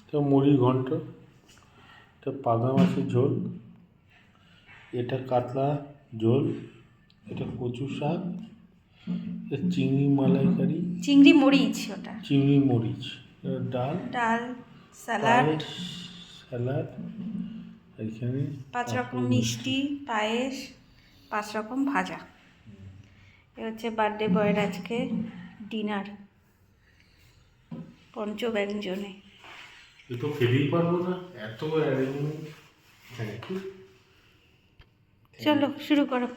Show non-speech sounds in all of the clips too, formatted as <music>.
এটা মুড়ি ঘন্ট এটা পাবদা মাছের ঝোল এটা কাতলা ঝোল এটা কচু শাক এটা চিংড়ি মালাইকারি চিংড়ি মরিচ ওটা। চিংড়ি মরিচ ডাল ডাল স্যালাড। স্যালাড এখানে পাঁচ রকম মিষ্টি। পায়েস পাঁচ রকম ভাজা। এ হচ্ছে বার্থডে বয়ের আজকে ডিনার পঞ্চব্যঞ্জনে। তো খেতেই পারব না, এত চলো, শুরু করো।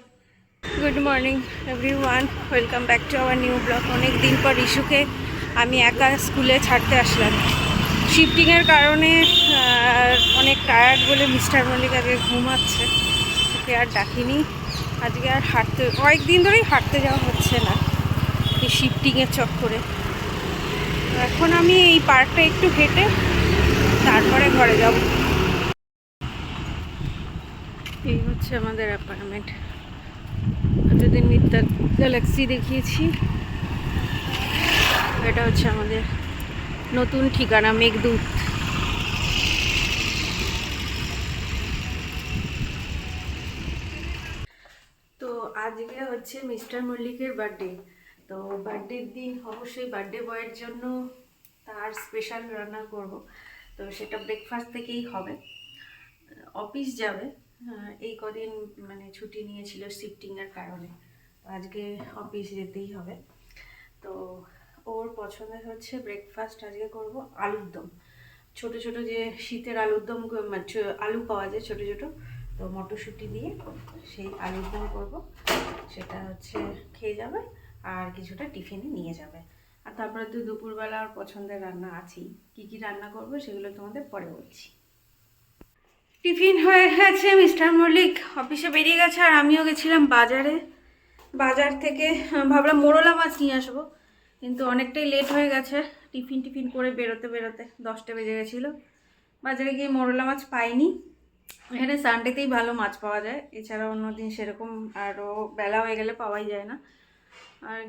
Good morning everyone welcome back to our new blog অনেক দিন পর ইস্যুকে আমি একা স্কুলে ছাড়তে আসলাম। শিফটিংয়ের কারণে অনেক টায়ার্ড বলে মিস্টার মল্লিক আগে ঘুমাচ্ছে। ওকে আর ডাকিনি। আজকে আর হাঁটতে কয়েকদিন ধরেই হাঁটতে যাওয়া হচ্ছে না এই শিফটিংয়ের চক্করে। এখন আমি এই পার্কটা একটু হেঁটে তারপরে ঘরে যাব। এই হচ্ছে আমাদের অ্যাপার্টমেন্ট এতদিন মিথ্যা গ্যালাক্সি দেখিয়েছি। এটা হচ্ছে আমাদের নতুন ঠিকানা মেঘদূত। তো আজকে হচ্ছে মিস্টার মল্লিকের বার্থডে তো বার্থডের দিন অবশ্যই বার্থডে বয়ের জন্য তার স্পেশাল রান্না করব। তো সেটা ব্রেকফাস্ট থেকেই হবে। অফিস যাবে। এই কদিন মানে ছুটি নিয়েছিল শিফটিংয়ের কারণে। আজকে অফিস যেতেই হবে। তো ওর পছন্দের হচ্ছে ব্রেকফাস্ট আজকে করব আলুর দম। ছোট ছোট যে শীতের আলুর দম মানে আলু পাওয়া যায় ছোট ছোট। তো মটরশুঁটি দিয়ে সেই আলুর দম করব। সেটা হচ্ছে খেয়ে যাবে আর কিছুটা টিফিনে নিয়ে যাবে। আর তারপরে তো দুপুরবেলা আর পছন্দের রান্না আছেই। কী কী রান্না করব সেগুলো তোমাদের পরে বলছি। টিফিন হয়ে গেছে মিস্টার মল্লিক। অফিসে বেরিয়ে গেছে আর আমিও গেছিলাম বাজারে। বাজার থেকে ভাবলাম মোরলা মাছ নিয়ে আসব। কিন্তু অনেকটাই লেট হয়ে গেছে। টিফিন টিফিন করে বেরোতে বেরোতে দশটা বেজে গেছিল। বাজারে গিয়ে মোরলা মাছ পাইনি। এখানে সানডেতেই ভালো মাছ পাওয়া যায়। এছাড়া অন্য দিন সেরকম আরও বেলা হয়ে গেলে পাওয়াই যায় না। আর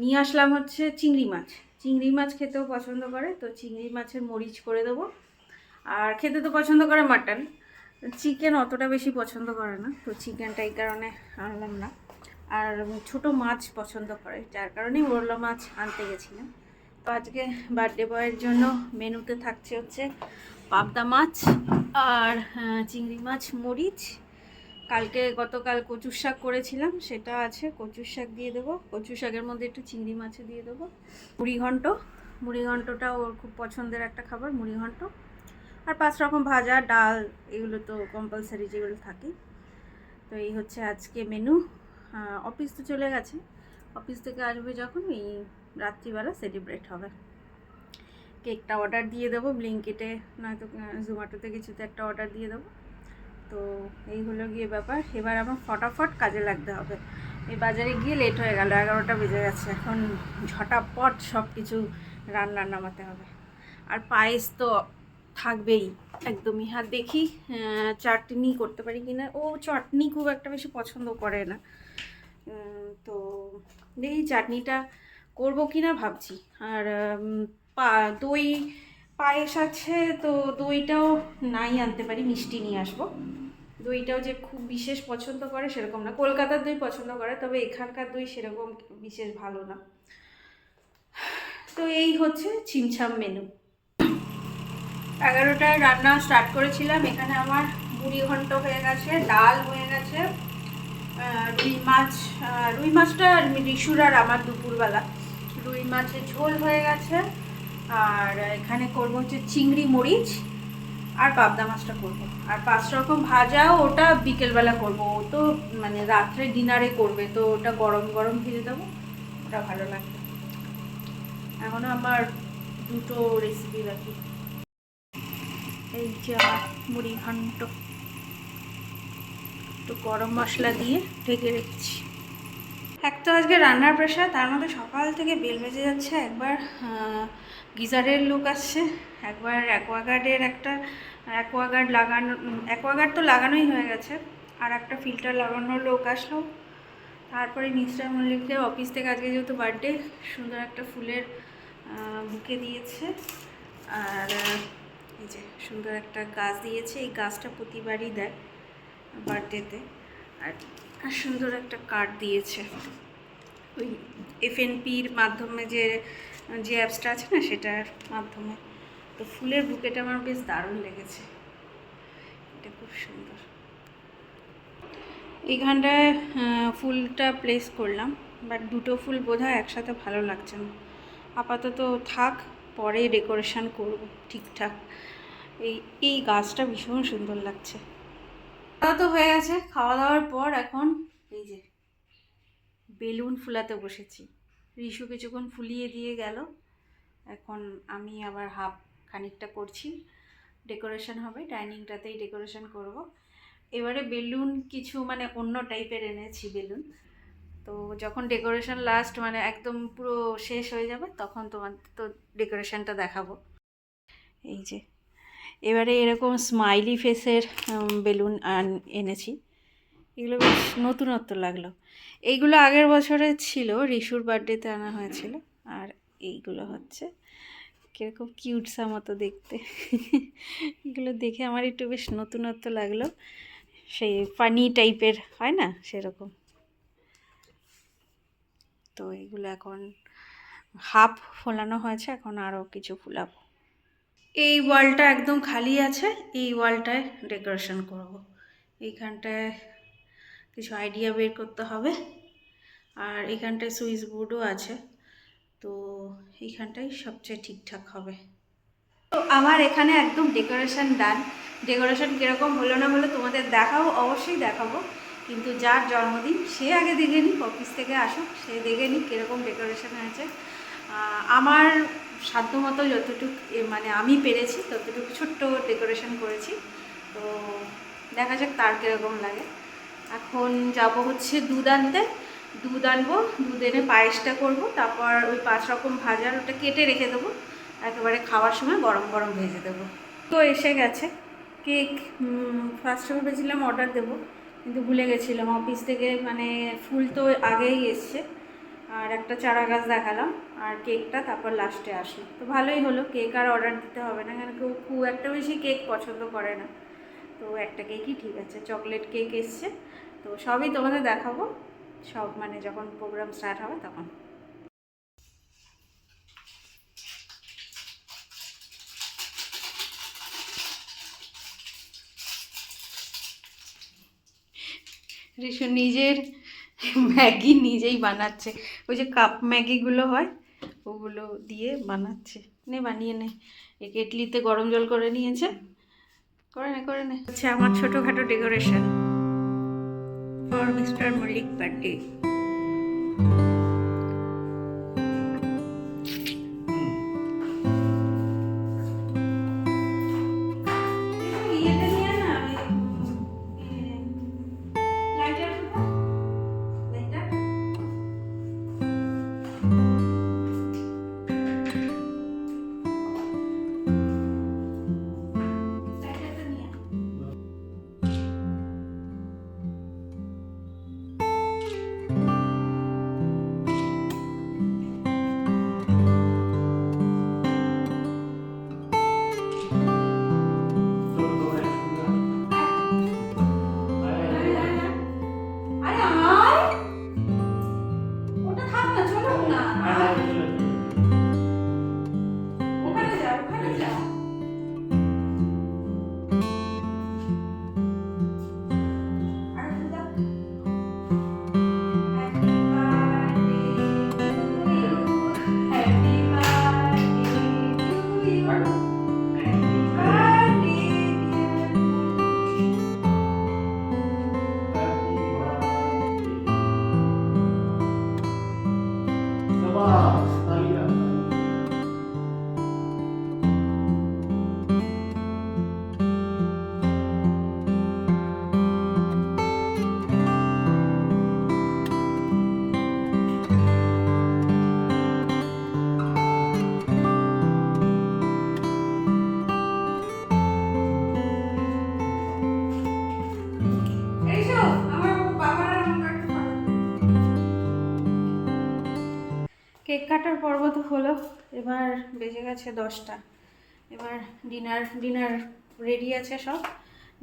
নিয়ে আসলাম হচ্ছে চিংড়ি মাছ। চিংড়ি মাছ খেতেও পছন্দ করে, তো চিংড়ি মাছের মরিচ করে দেবো। আর খেতে তো পছন্দ করে মাটন। চিকেন অতটা বেশি পছন্দ করে না, তো চিকেনটা এই কারণে আনলাম না। আর ছোট মাছ পছন্দ করে, যার কারণেই মোরলা মাছ আনতে গেছিলাম। তো আজকে বার্থডে বয়ের জন্য মেনুতে থাকছে হচ্ছে পাবদা মাছ আর চিংড়ি মাছ, মরিচ কালকে গতকাল কচুর শাক করেছিলাম, সেটা আছে, কচুর শাক দিয়ে দেবো। কচুর শাকের মধ্যে একটু চিংড়ি মাছও দিয়ে দেবো। মুড়ি ঘন্ট। মুড়ি ঘন্টটা ওর খুব পছন্দের একটা খাবার, মুড়ি ঘন্ট। আর পাঁচ রকম ভাজা, ডাল, এগুলো তো কম্পালসারি যেগুলো থাকে। তো এই হচ্ছে আজকে মেনু অফিস তো চলে গেছে। অফিস থেকে আসবে যখন এই রাত্রিবেলা সেলিব্রেট হবে। কেকটা অর্ডার দিয়ে দেবো ব্লিঙ্কেটে নয়তো জোম্যাটোতে কিছুতে একটা অর্ডার দিয়ে দেবো। তো এই হলো গিয়ে ব্যাপার। এবার আমার ফটাফট কাজে লাগতে হবে। এই বাজারে গিয়ে লেট হয়ে গেল, এগারোটা বেজে গেছে। এখন ঝটাপট সব কিছু রান্না নামাতে হবে। আর পায়েস তো থাকবেই, একদমই। আর দেখি চাটনি করতে পারি কি না ও চাটনি খুব একটা বেশি পছন্দ করে না। তো দেখি চাটনিটা করব কি না ভাবছি। আর পা, দই পায়েস আছে, তো দইটাও নাই আনতে পারি, মিষ্টি নিয়ে আসব। দইটাও যে খুব বিশেষ পছন্দ করে সেরকম না। কলকাতার দই পছন্দ করে, তবে এখানকার দই সেরকম বিশেষ ভালো না। তো এই হচ্ছে ছিমছাম মেনু এগারোটায় রান্না স্টার্ট করেছিলাম। এখানে আমার মুড়ি ঘন্ট হয়ে গেছে, ডাল হয়ে গেছে রুই মাছ রুই মাছটা রিসুর আর আমার দুপুরবেলা। রুই মাছের ঝোল হয়ে গেছে। আর এখানে করব হচ্ছে চিংড়ি মরিচ আর পাবদা মাছটা করব। আর পাঁচ রকম ভাজাও ওটা বিকেলবেলা করব। ও তো মানে রাত্রে ডিনারে করবে, তো ওটা গরম গরম ভেজে দেবো। ওটা ভালো লাগবে। এখনও আমার দুটো রেসিপি বাকি। এই যে আমার মুড়ি ঘন্ট একটু গরম মশলা দিয়ে ঢেকে রেখেছি। এক তো আজকে রান্নার প্রেশার তার মধ্যে সকাল থেকে বেল বেজে যাচ্ছে, একবার গিজারের লোক আসছে, একবার অ্যাকোয়াগার্ডের একটা অ্যাকোয়াগার্ড লাগানো অ্যাকোয়াগার্ড তো লাগানোই হয়ে গেছে, আর একটা ফিল্টার লাগানোর লোক আসলো, তারপরে মিস্টার মল্লিকদের অফিস থেকে আজকে যেহেতু বার্থডে সুন্দর একটা ফুলের বুকে দিয়েছে, আর এই যে সুন্দর একটা গাছ দিয়েছে, এই গাছটা প্রতিবারই দেয় বার্থডেতে আর আর সুন্দর একটা কার্ড দিয়েছে। ওই এফএনপির মাধ্যমে যে যে অ্যাপসটা আছে না সেটার মাধ্যমে। তো ফুলের বুকেটা আমার বেশ দারুণ লেগেছে। এটা খুব সুন্দর। আহ, ফুলটা প্লেস করলাম বাট দুটো ফুল বোধহয় একসাথে ভালো লাগছে না। আপাতত থাক পরে ডেকোরেশন করব ঠিকঠাক। এই এই গাছটা ভীষণ সুন্দর লাগছে। খাওয়া তো হয়ে গেছে খাওয়া দাওয়ার পর এখন এই যে বেলুন ফুলাতে বসেছি। রিশু কিছুক্ষণ ফুলিয়ে দিয়ে গেল। এখন আমি আবার হাফ খানিকটা করছি। ডেকোরেশন হবে, ডাইনিংটাতেই ডেকোরেশন করব। এবারে বেলুন কিছু মানে অন্য টাইপের এনেছি বেলুন। তো যখন ডেকোরেশন লাস্ট মানে একদম পুরো শেষ হয়ে যাবে, তখন তোমার তো ডেকোরেশনটা দেখাবো। এই যে এবারে এরকম স্মাইলি ফেসের বেলুন আন- এনেছি। এগুলো বেশ নতুনত্ব লাগল। এইগুলো আগের বছরে ছিল, রিশুর বার্থডেতে আনা হয়েছিল। আর এইগুলো হচ্ছে কীরকম কিউটসা মতো দেখতে। এগুলো দেখে আমার একটু বেশ নতুনত্ব লাগল। সেই ফানি টাইপের হয় না? সেরকম। তো এগুলো এখন হাফ ফোলানো হয়েছে, এখন আরও কিছু ফুলাবো। এই ওয়ালটা একদম খালি আছে, এই ওয়ালটায় ডেকোরেশন করব। এইখানটায় কিছু আইডিয়া বের করতে হবে। আর এখানটায় সুইচ বোর্ডও আছে, তো এইখানটাই সবচেয়ে ঠিকঠাক হবে। তো আমার এখানে একদম ডেকোরেশন ডান। ডেকোরেশন কীরকম হলো না হলো তোমাদের দেখাবো, অবশ্যই দেখাবো। কিন্তু যার জন্মদিন, সে আগে দেখে নিক, অফিস থেকে আসুক, সে দেখে নিক কীরকম ডেকোরেশন হয়েছে। আমার সাধ্যমতো যতটুকু মানে আমি পেরেছি, ততটুকু ছোট্ট ডেকোরেশন করেছি। তো দেখা যাক তার কীরকম লাগে। এখন যাব হচ্ছে দুধ আনতে। দুধ আনব, দুধ এনে পায়েসটা করব, তারপর ওই পাঁচ রকম ভাজার ওটা কেটে রেখে দেবো। একেবারে খাওয়ার সময় গরম গরম ভেজে দেবো। তো এসে গেছে। কেক ফার্স্ট ভেবেছিলাম অর্ডার দেবো, কিন্তু ভুলে গেছিলাম। অফিস থেকে মানে ফুল তো আগেই এসছে। আর একটা চারা গাছ দেখালাম। আর কেকটা তারপর লাস্টে আসলো তো ভালোই হলো, কেক আর অর্ডার দিতে হবে না কারণ কেউ খুব একটা বেশি কেক পছন্দ করে না। তো একটা কেকই ঠিক আছে চকলেট কেক এসছে। তো সবই তোমাদের দেখাবো। সব মানে যখন প্রোগ্রাম স্টার্ট হবে তখন। ঋষু নিজের ম্যাগি নিজেই বানাচ্ছে। ওই যে কাপ ম্যাগিগুলো হয় ওগুলো দিয়ে বানাচ্ছে। নে বানিয়ে নে। এই কেটলিতে গরম জল করে নিয়েছে। করে নে করে নে। হচ্ছে আমার ছোটখাটো decoration for mister Mallick birthday cake কাটার পর্ব তো হলো। এবার বেজে গেছে দশটা। এবার ডিনার ডিনার রেডি আছে সব।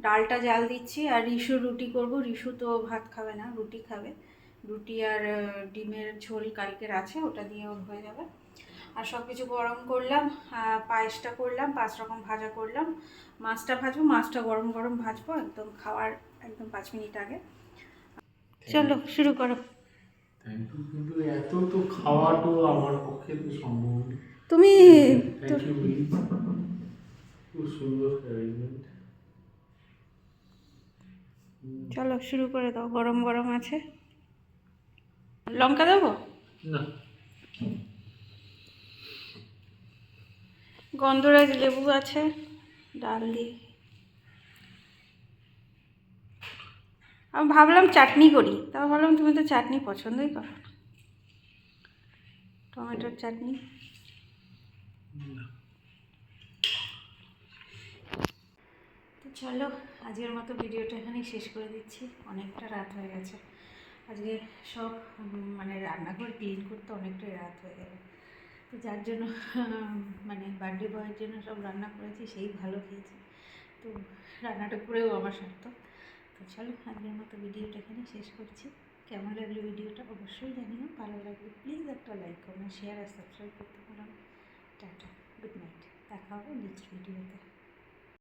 ডালটা জাল দিচ্ছি আর রিশু রুটি করব। রিশু তো ভাত খাবে না রুটি খাবে। রুটি আর ডিমের ঝোল কালকের আছে ওটা দিয়ে ওর হয়ে যাবে। আর সব কিছু গরম করলাম পায়েসটা করলাম পাঁচ রকম ভাজা করলাম। মাছটা ভাজবো মাছটা গরম গরম ভাজবো একদম খাওয়ার একদম পাঁচ মিনিট আগে। চলো শুরু করো। থ্যাংক ইউ কিন্তু এত তো খাওয়াটো আমার পক্ষে তো সম্ভব তুমি থ্যাংক ইউ খুব সুন্দর অ্যারেঞ্জমেন্ট চলো শুরু করে দাও। গরম গরম আছে। লঙ্কা দেবো? না। গন্ধরাজ লেবু আছে ডাল দিয়ে। আমি ভাবলাম চাটনি করি তাও ভাবলাম তুমি তো চাটনি পছন্দই করো টমেটোর চাটনি। তো চলো, আজকের মতো ভিডিওটা এখানেই শেষ করে দিচ্ছি। অনেকটা রাত হয়ে গেছে। আজকে সব মানে রান্নাঘর ক্লিন করতে অনেকটাই রাত হয়ে গেল। তো যার জন্য <laughs> মানে বার্থডে বয়ের জন্য সব রান্না করেছি, সেই ভালো খেয়েছে। তো রান্নাটা করেও আমার সার্থক তো চলো আজকের মতো ভিডিওটা এখানে শেষ করছি। কেমন লাগল ভিডিওটা অবশ্যই জানিও। ভালো লাগলে প্লিজ একটা লাইক কমেন্ট শেয়ার আর সাবস্ক্রাইব করতে পারো টাটা গুড নাইট দেখা হবে নেক্সট ভিডিওতে